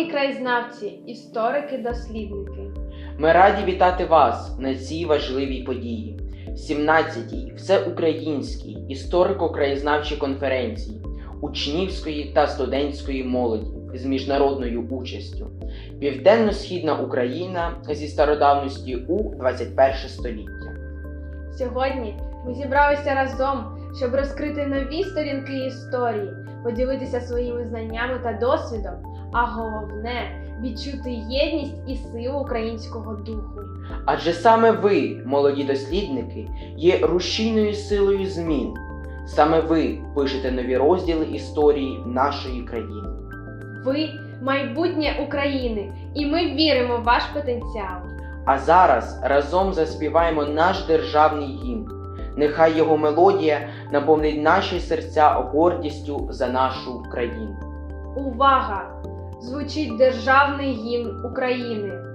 Шановні краєзнавці, історики, дослідники, Ми раді вітати вас на цій важливій події, 17-й всеукраїнській історико-краєзнавчій конференції учнівської та студентської молоді з міжнародною участю. Південно-Східна Україна зі стародавності у 21 століття. сьогодні ми зібралися разом, щоб розкрити нові сторінки історії, поділитися своїми знаннями та досвідом, а головне відчути єдність і силу українського духу. Адже саме ви, молоді дослідники, є рушійною силою змін. Саме ви пишете нові розділи історії нашої країни. Ви майбутнє України, і ми віримо в ваш потенціал. А зараз разом заспіваємо наш державний гімн. Нехай його мелодія наповнить наші серця гордістю за нашу країну. Увага! Звучить державний гімн України.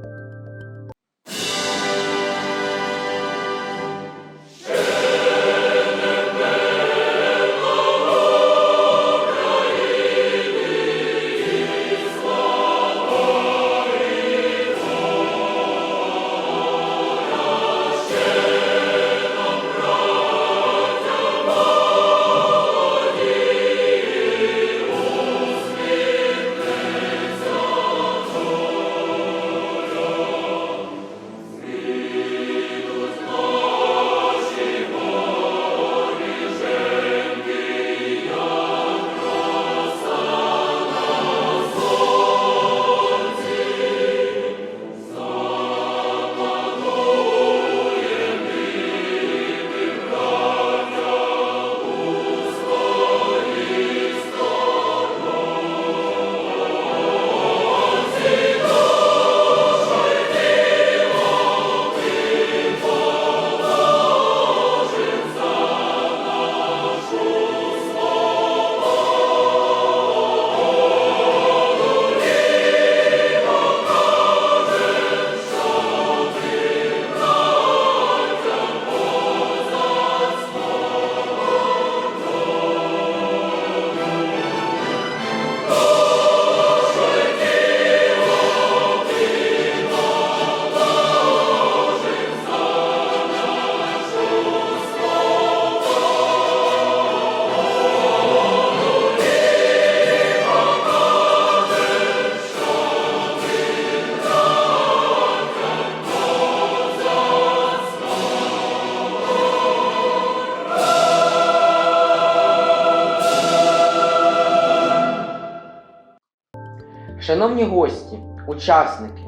Шановні гості, учасники,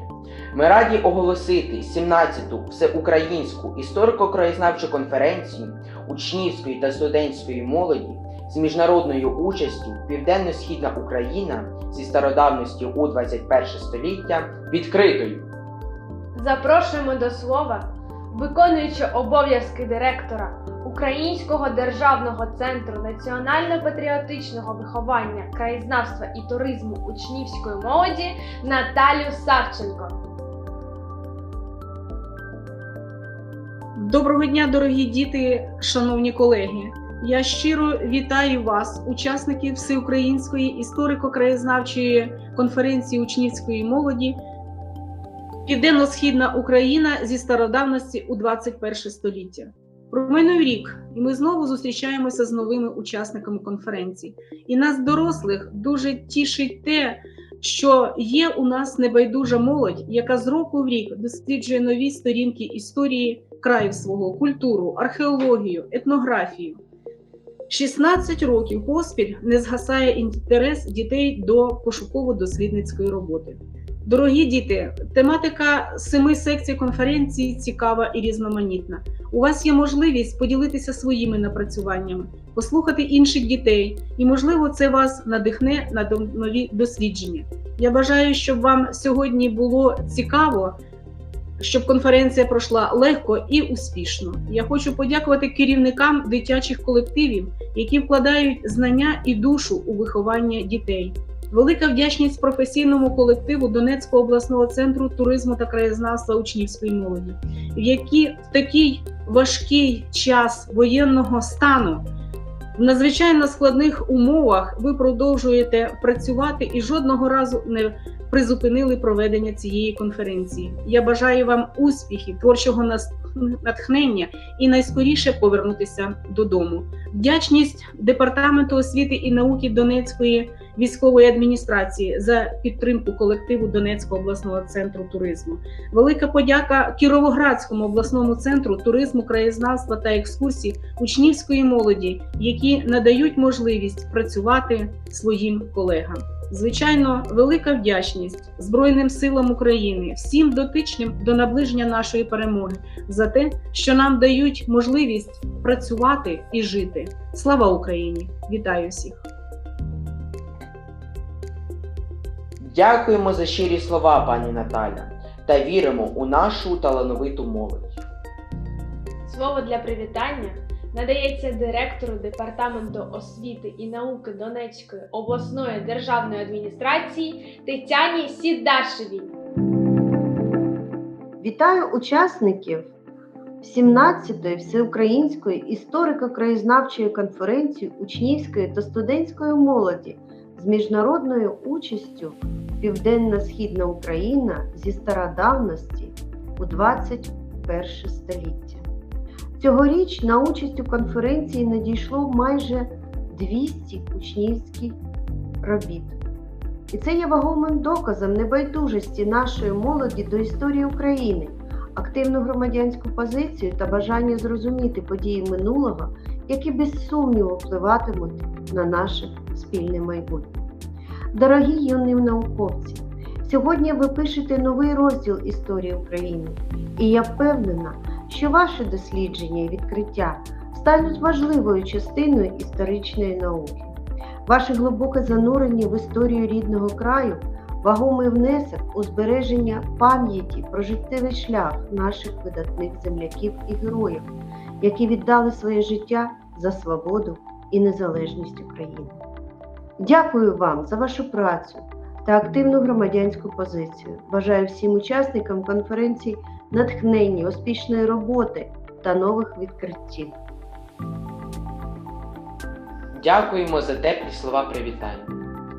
ми раді оголосити 17-ту всеукраїнську історико-краєзнавчу конференцію учнівської та студентської молоді з міжнародною участю Південно-Східна Україна зі стародавності у 21 століття відкритою. Запрошуємо до слова виконуючи обов'язки директора Українського державного центру національно-патріотичного виховання, краєзнавства і туризму учнівської молоді Наталю Савченко. Доброго дня, дорогі діти, шановні колеги. Я щиро вітаю вас, учасників Всеукраїнської історико-краєзнавчої конференції учнівської молоді Південно-Східна Україна зі стародавності у 21 століття. Проминув рік, і ми знову зустрічаємося з новими учасниками конференції. І нас, дорослих, дуже тішить те, що є у нас небайдужа молодь, яка з року в рік досліджує нові сторінки історії краю свого, культуру, археологію, етнографію. 16 років поспіль не згасає інтерес дітей до пошуково-дослідницької роботи. Дорогі діти, тематика семи секцій конференції цікава і різноманітна. У вас є можливість поділитися своїми напрацюваннями, послухати інших дітей, і, можливо, це вас надихне на нові дослідження. Я бажаю, щоб вам сьогодні було цікаво, щоб конференція пройшла легко і успішно. Я хочу подякувати керівникам дитячих колективів, які вкладають знання і душу у виховання дітей. Велика вдячність професійному колективу Донецького обласного центру туризму та краєзнавства учнівської молоді, які в такий важкий час воєнного стану В надзвичайно складних умовах ви продовжуєте працювати і жодного разу не призупинили проведення цієї конференції. Я бажаю вам успіхів, творчого нас- натхнення і найскоріше повернутися додому. Вдячність департаменту освіти і науки Донецької військової адміністрації за підтримку колективу Донецького обласного центру туризму. Велика подяка Кіровоградському обласному центру туризму, краєзнавства та екскурсій учнівської молоді, які надають можливість працювати своїм колегам. Звичайно, велика вдячність Збройним силам України, всім дотичним до наближення нашої перемоги за те, що нам дають можливість працювати і жити. Слава Україні! Вітаю всіх! Дякуємо за щирі слова, пані Наталя, та віримо у нашу талановиту молодь. Слово для привітання надається директору департаменту освіти і науки Донецької обласної державної адміністрації Тетяні Сідашевій. Вітаю учасників 17-ї всеукраїнської історико-краєзнавчої конференції учнівської та студентської молоді з міжнародною участю Південно-Східна Україна зі стародавності у 21 століття. Цьогоріч на участь у конференції надійшло майже 200 учнівських робіт. І це є вагомим доказом небайдужості нашої молоді до історії України, активну громадянську позицію та бажання зрозуміти події минулого, які без сумніву впливатимуть на наше спільне майбутнє. Дорогі юні науковці, сьогодні ви пишете новий розділ історії України, і я впевнена, що ваші дослідження і відкриття стануть важливою частиною історичної науки. Ваше глибоке занурення в історію рідного краю, вагомий внесок у збереження пам'яті про життєвий шлях наших видатних земляків і героїв, які віддали своє життя за свободу і незалежність України. Дякую вам за вашу працю та активну громадянську позицію. Бажаю всім учасникам конференції натхнення, успішної роботи та нових відкриттів. Дякуємо за теплі слова привітання.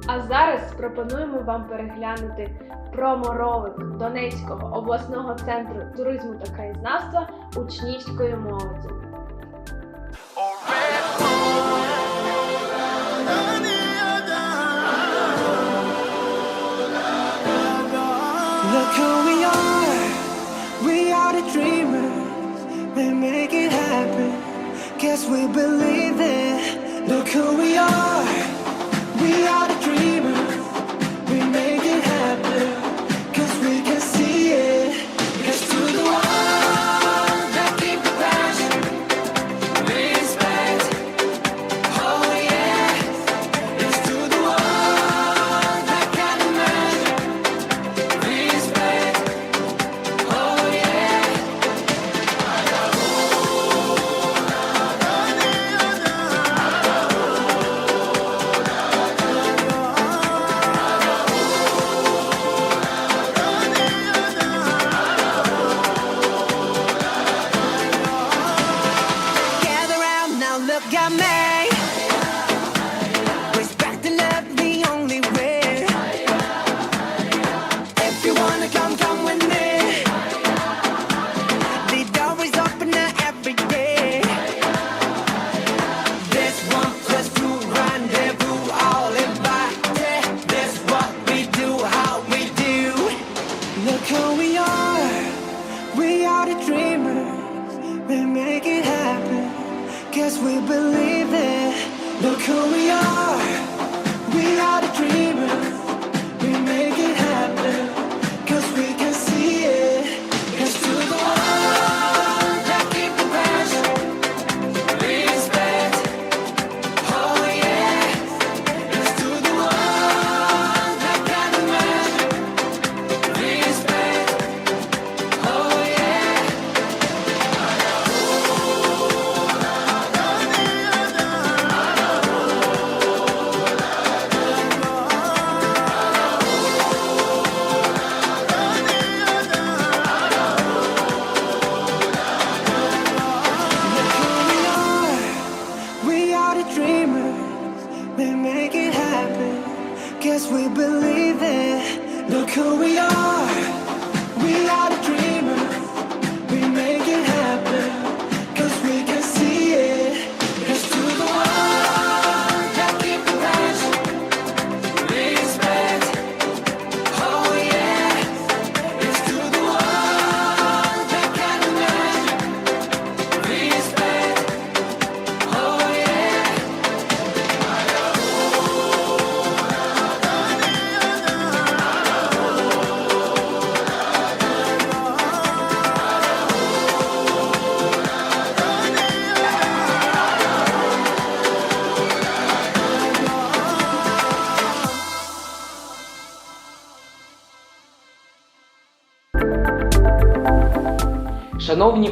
А зараз пропонуємо вам переглянути промо-ролик Донецького обласного центру туризму та краєзнавства учнівської молоді. Look who we believe it. Look who we are. We are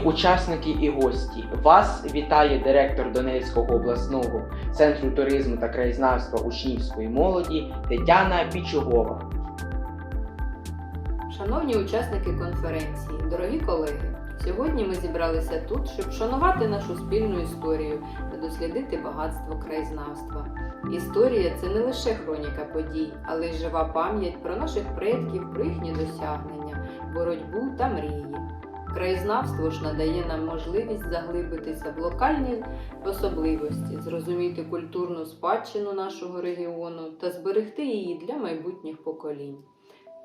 учасники і гості, вас вітає директор Донецького обласного центру туризму та краєзнавства учнівської молоді Тетяна Пічугова. Шановні учасники конференції, дорогі колеги, сьогодні ми зібралися тут, щоб шанувати нашу спільну історію та дослідити багатство краєзнавства. Історія це не лише хроніка подій, але й жива пам'ять про наших предків, про їхні досягнення, боротьбу та мрії. Краєзнавство ж надає нам можливість заглибитися в локальні особливості, зрозуміти культурну спадщину нашого регіону та зберегти її для майбутніх поколінь.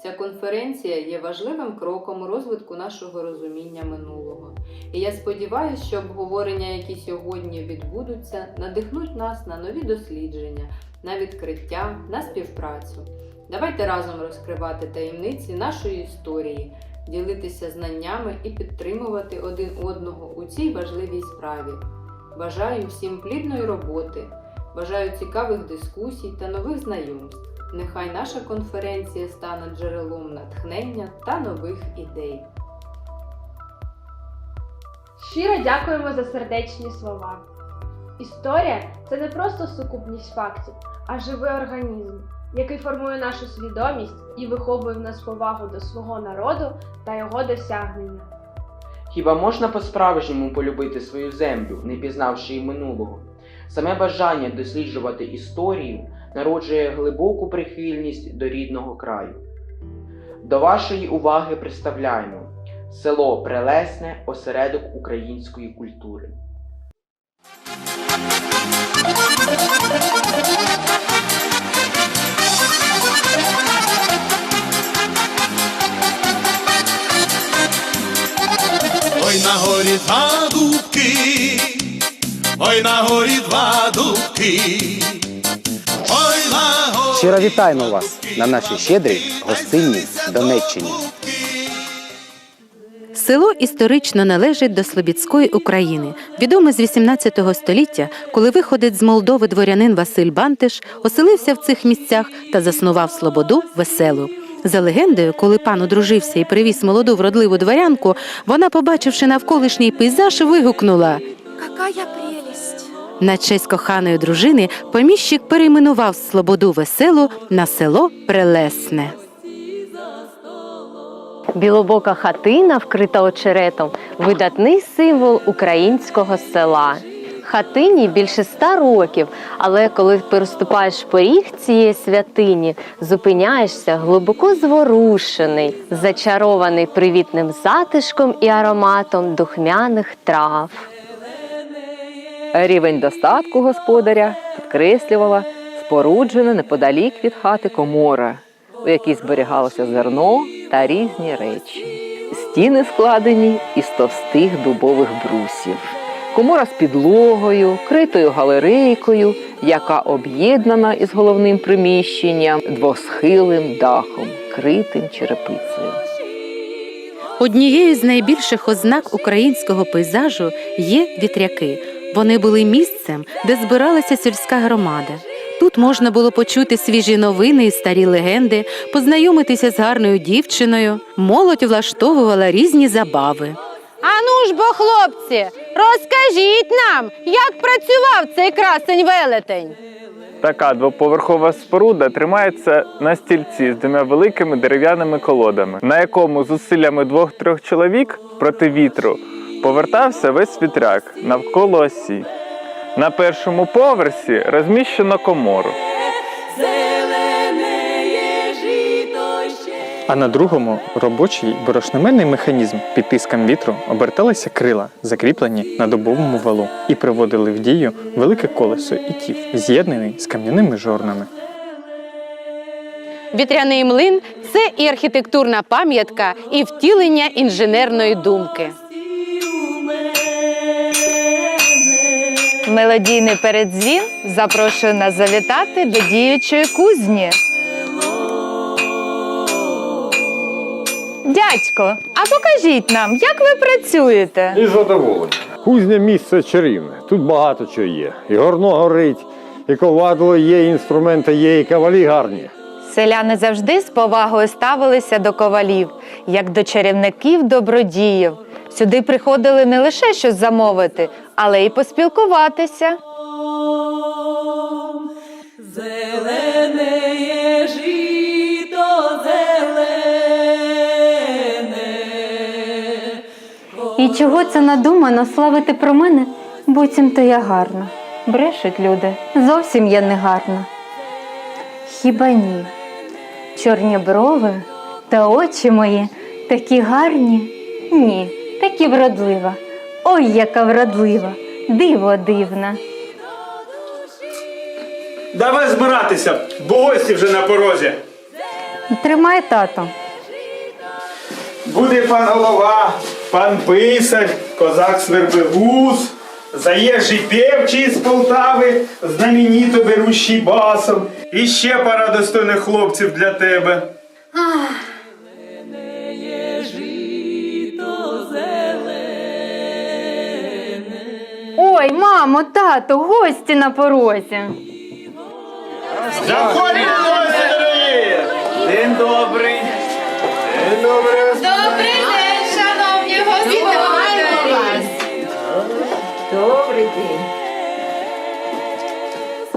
Ця конференція є важливим кроком розвитку нашого розуміння минулого. І я сподіваюся, що обговорення, які сьогодні відбудуться, надихнуть нас на нові дослідження, на відкриття, на співпрацю. Давайте разом розкривати таємниці нашої історії, ділитися знаннями і підтримувати один одного у цій важливій справі. Бажаю всім плідної роботи, бажаю цікавих дискусій та нових знайомств. Нехай наша конференція стане джерелом натхнення та нових ідей. Щиро дякуємо за сердечні слова. Історія це не просто сукупність фактів, а живий організм, який формує нашу свідомість і виховує в нас повагу до свого народу та його досягнення. Хіба можна по-справжньому полюбити свою землю, не пізнавши її минулого? Саме бажання досліджувати історію народжує глибоку прихильність до рідного краю. До вашої уваги представляємо село Прелесне, осередок української культури. Ой на горі два дубки, ой на горі два дубки, ой на горі. Щиро вітаємо вас на нашій щедрій гостинній Донеччині. Село історично належить до Слобідської України, відоме з 18 століття, коли виходить з Молдови дворянин Василь Бантиш, оселився в цих місцях та заснував слободу веселу. За легендою, коли пан одружився і привіз молоду вродливу дворянку, вона, побачивши навколишній пейзаж, вигукнула. Какая прелесть! На честь коханої дружини поміщик перейменував слободу веселу на село Прелесне. Білобока хатина, вкрита очеретом, видатний символ українського села. Хатині більше ста років, але коли переступаєш поріг цієї святині, зупиняєшся глибоко зворушений, зачарований привітним затишком і ароматом духмяних трав. Рівень достатку господаря підкреслювала споруджена неподалік від хати комора, у якій зберігалося зерно та різні речі. Стіни складені із товстих дубових брусів. Комора з підлогою, критою галерейкою, яка об'єднана із головним приміщенням двосхилим дахом, критим черепицею. Однією з найбільших ознак українського пейзажу є вітряки. Вони були місцем, де збиралася сільська громада. Тут можна було почути свіжі новини і старі легенди, познайомитися з гарною дівчиною. Молодь влаштовувала різні забави. Ану ж бо, хлопці, розкажіть нам, як працював цей красень велетень. Така двоповерхова споруда тримається на стільці з двома великими дерев'яними колодами, на якому зусиллями двох-трьох чоловік проти вітру повертався весь вітряк навколо осі. На першому поверсі розміщено комору. А на другому робочий борошнемельний механізм під тиском вітру оберталися крила, закріплені на дубовому валу, і приводили в дію велике колесо і тів, з'єднаний з кам'яними жорнами. Вітряний млин це і архітектурна пам'ятка, і втілення інженерної думки. Мелодійний передзвін запрошує нас завітати до діючої кузні. Дядько, а покажіть нам, як ви працюєте? І задоволення. Кузня місце чарівне. Тут багато чого є. І горно горить, і ковадло є, і інструменти є, і кавалі гарні. Селяни завжди з повагою ставилися до ковалів, як до чарівників добродіїв. Сюди приходили не лише щось замовити, але й поспілкуватися. Зелене І чого це надумано славити про мене, буцімто я гарна. Брешуть люди, зовсім я не гарна. Хіба ні? Чорні брови та очі мої такі гарні? Ні, такі вродлива. Ой, яка вродлива, диво дивна. Давай збиратися, бо гості вже на порозі. Тримай тато. Буде пан голова, пан писар, козак Свербегус, заїжджий певчий з Полтави, знаменіто берущий басом. І ще пара достойних хлопців для тебе. Ой, мамо, тато, гості на порозі. Заходьте, гості дорогі! День добрий. День добрий. Добрий! Вітаємо вас! Добрий день.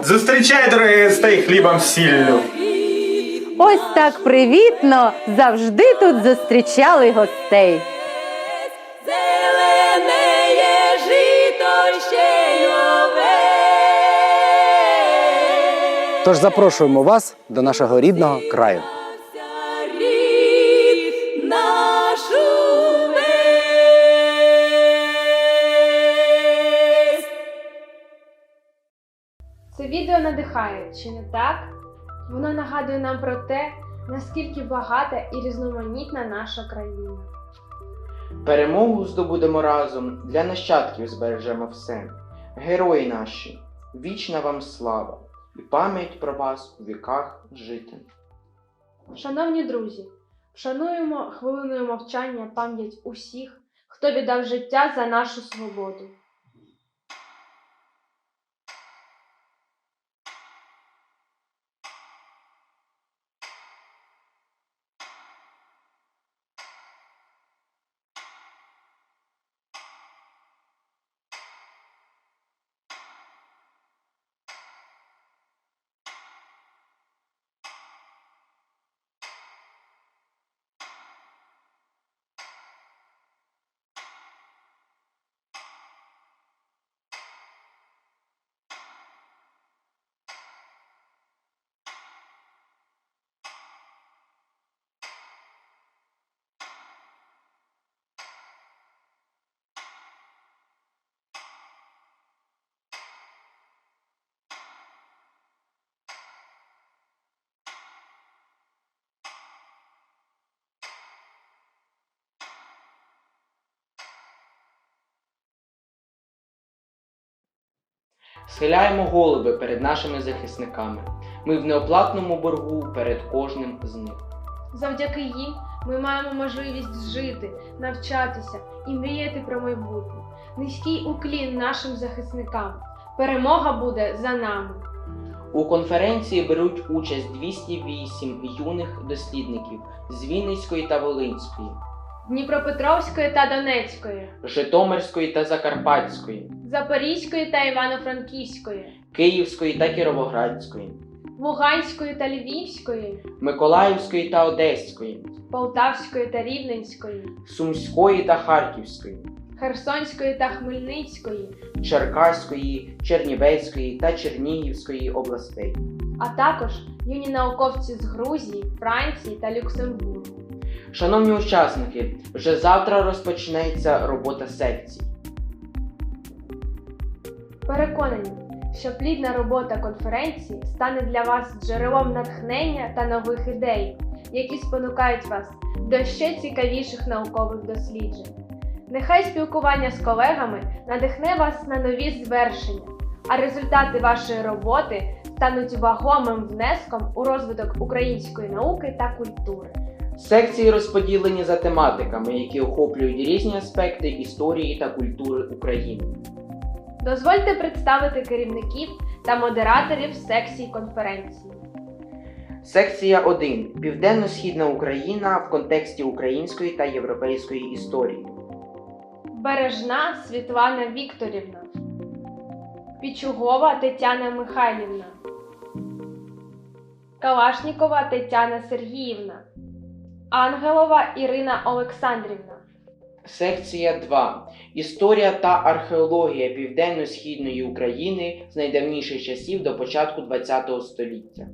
Зустрічай, дорогі гостей, хлібом сіллю. Ось так привітно завжди тут зустрічали гостей. Зелене жито ще й ове. Тож запрошуємо вас до нашого рідного краю. Це відео надихає, чи не так? Воно нагадує нам про те, наскільки багата і різноманітна наша країна. Перемогу здобудемо разом, для нащадків збережемо все. Герої наші, вічна вам слава і пам'ять про вас у віках жити. Шановні друзі, вшануємо хвилиною мовчання пам'ять усіх, хто віддав життя за нашу свободу. Схиляємо голови перед нашими захисниками. Ми в неоплатному боргу перед кожним з них. Завдяки їм ми маємо можливість жити, навчатися і мріяти про майбутнє. Низький уклін нашим захисникам. Перемога буде за нами. У конференції беруть участь 208 юних дослідників з Вінницької та Волинської, Дніпропетровської та Донецької, Житомирської та Закарпатської, Запорізької та Івано-Франківської, Київської та Кіровоградської, Луганської та Львівської, Миколаївської та Одеської, Полтавської та Рівненської, Сумської та Харківської, Херсонської та Хмельницької, Черкаської, Чернівецької та Чернігівської областей. а також юні науковці з Грузії, Франції та Люксембургу. Шановні учасники, вже завтра розпочнеться робота секцій. Переконані, що плідна робота конференції стане для вас джерелом натхнення та нових ідей, які спонукають вас до ще цікавіших наукових досліджень. Нехай спілкування з колегами надихне вас на нові звершення, а результати вашої роботи стануть вагомим внеском у розвиток української науки та культури. Секції розподілені за тематиками, які охоплюють різні аспекти історії та культури України. Дозвольте представити керівників та модераторів секцій конференції. Секція 1. Південно-Східна Україна в контексті української та європейської історії. Бережна Світлана Вікторівна, Пічугова Тетяна Михайлівна, Калашнікова Тетяна Сергіївна, Ангелова Ірина Олександрівна. Секція 2. Історія та археологія Південно-Східної України з найдавніших часів до початку ХХ століття.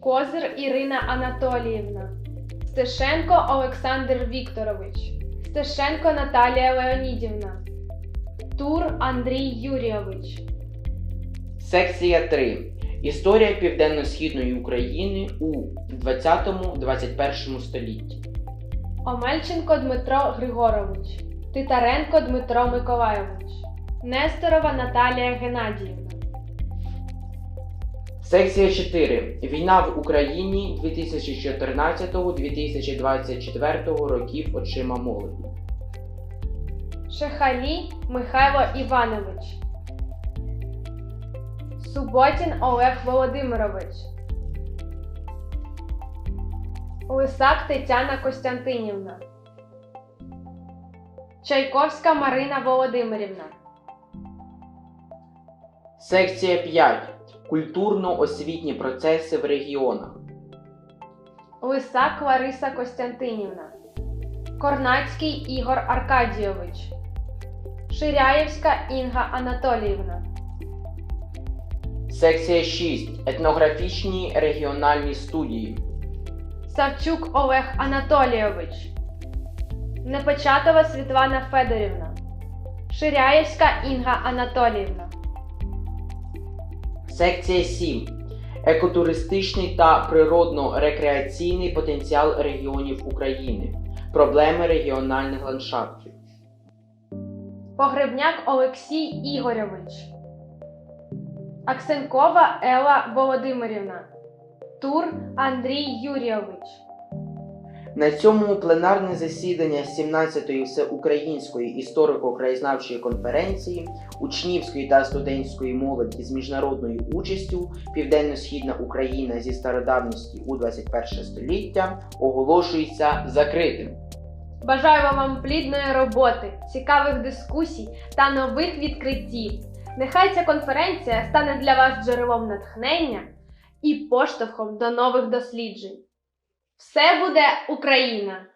Козир Ірина Анатоліївна, Стешенко Олександр Вікторович, Стешенко Наталія Леонідівна, Тур Андрій Юрійович, Секція 3. Історія Південно-Східної України у 20-21 столітті. Омельченко Дмитро Григорович, Титаренко Дмитро Миколайович, Несторова Наталія Геннадіївна. Секція 4. Війна в Україні 2014-2024 років очима молоді. Шехалі Михайло Іванович, Суботін Олег Володимирович, Лисак Тетяна Костянтинівна, Чайковська Марина Володимирівна, Секція 5. Культурно-освітні процеси в регіонах. Лисак Лариса Костянтинівна, Корнацький Ігор Аркадійович, Ширяєвська Інга Анатоліївна. Секція 6. Етнографічні регіональні студії. Савчук Олег Анатолійович, Непечатова Світлана Федорівна, Ширяєвська Інга Анатоліївна, Секція 7. Екотуристичний та природно-рекреаційний потенціал регіонів України. Проблеми регіональних ландшафтів. Погребняк Олексій Ігорьович, Аксенкова Ела Володимирівна, Тур Андрій Юрійович. На цьому пленарне засідання 17-ї всеукраїнської історико-краєзнавчої конференції учнівської та студентської молоді з міжнародною участю Південно-Східна Україна зі стародавності у 21 століття оголошується закритим. Бажаю вам плідної роботи, цікавих дискусій та нових відкриттів. Нехай ця конференція стане для вас джерелом натхнення і поштовхом до нових досліджень. Все буде Україна!